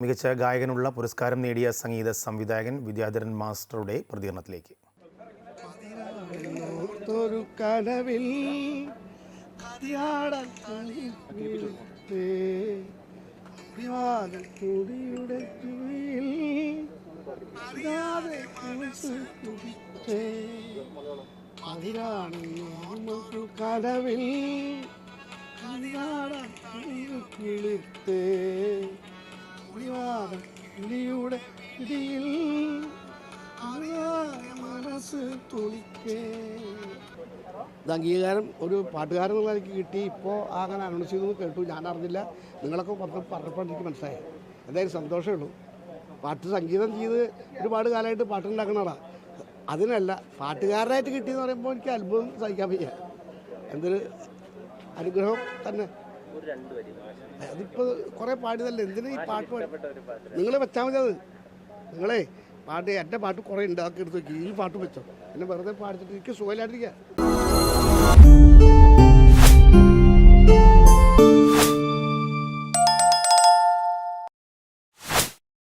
മികച്ച ഗായകനുള്ള പുരസ്കാരം നേടിയ സംഗീത സംവിധായകൻ വിദ്യാധരൻ മാസ്റ്ററുടെ പ്രതികരണത്തിലേക്ക്. കടവിൽ കനവിൽ കിളിത്തേ കിളിയുടെ ഇടിയിൽ മനസ്സ് തുളിക്കേ. ഇത് അംഗീകാരം ഒരു പാട്ടുകാരൻ എനിക്ക് കിട്ടി. ഇപ്പോൾ അങ്ങനെ അനൗൺസ് ചെയ്തു കേട്ടു. ഞാൻ അറിഞ്ഞില്ല നിങ്ങളൊക്കെ പറഞ്ഞപ്പോൾ എനിക്ക് മനസ്സിലായി. എന്തായാലും സന്തോഷമേ ഉള്ളൂ. പാട്ട് സംഗീതം ചെയ്ത് ഒരുപാട് കാലമായിട്ട് പാട്ടുണ്ടാക്കണടാ അതിനല്ല പാട്ടുകാരനായിട്ട് കിട്ടിയെന്ന് പറയുമ്പോൾ എനിക്ക് അത്ഭുതം സഹിക്കാൻ വയ്യ. എന്തൊരു അനുഗ്രഹം തന്നെ. അതിപ്പോൾ കുറെ പാടിയതല്ലേ? എന്തിനാ ഈ പാട്ട് നിങ്ങൾ വെച്ചാൽ മതി അത്. നിങ്ങളെ പാട്ട് എന്റെ പാട്ട് കുറേ ഉണ്ടാക്കി എടുത്ത് നോക്കി ഈ പാട്ട് വെച്ചോ. എന്നെ വെറുതെ പാടിച്ചിട്ട് എനിക്ക് സുഖമില്ലാണ്ടിരിക്കുക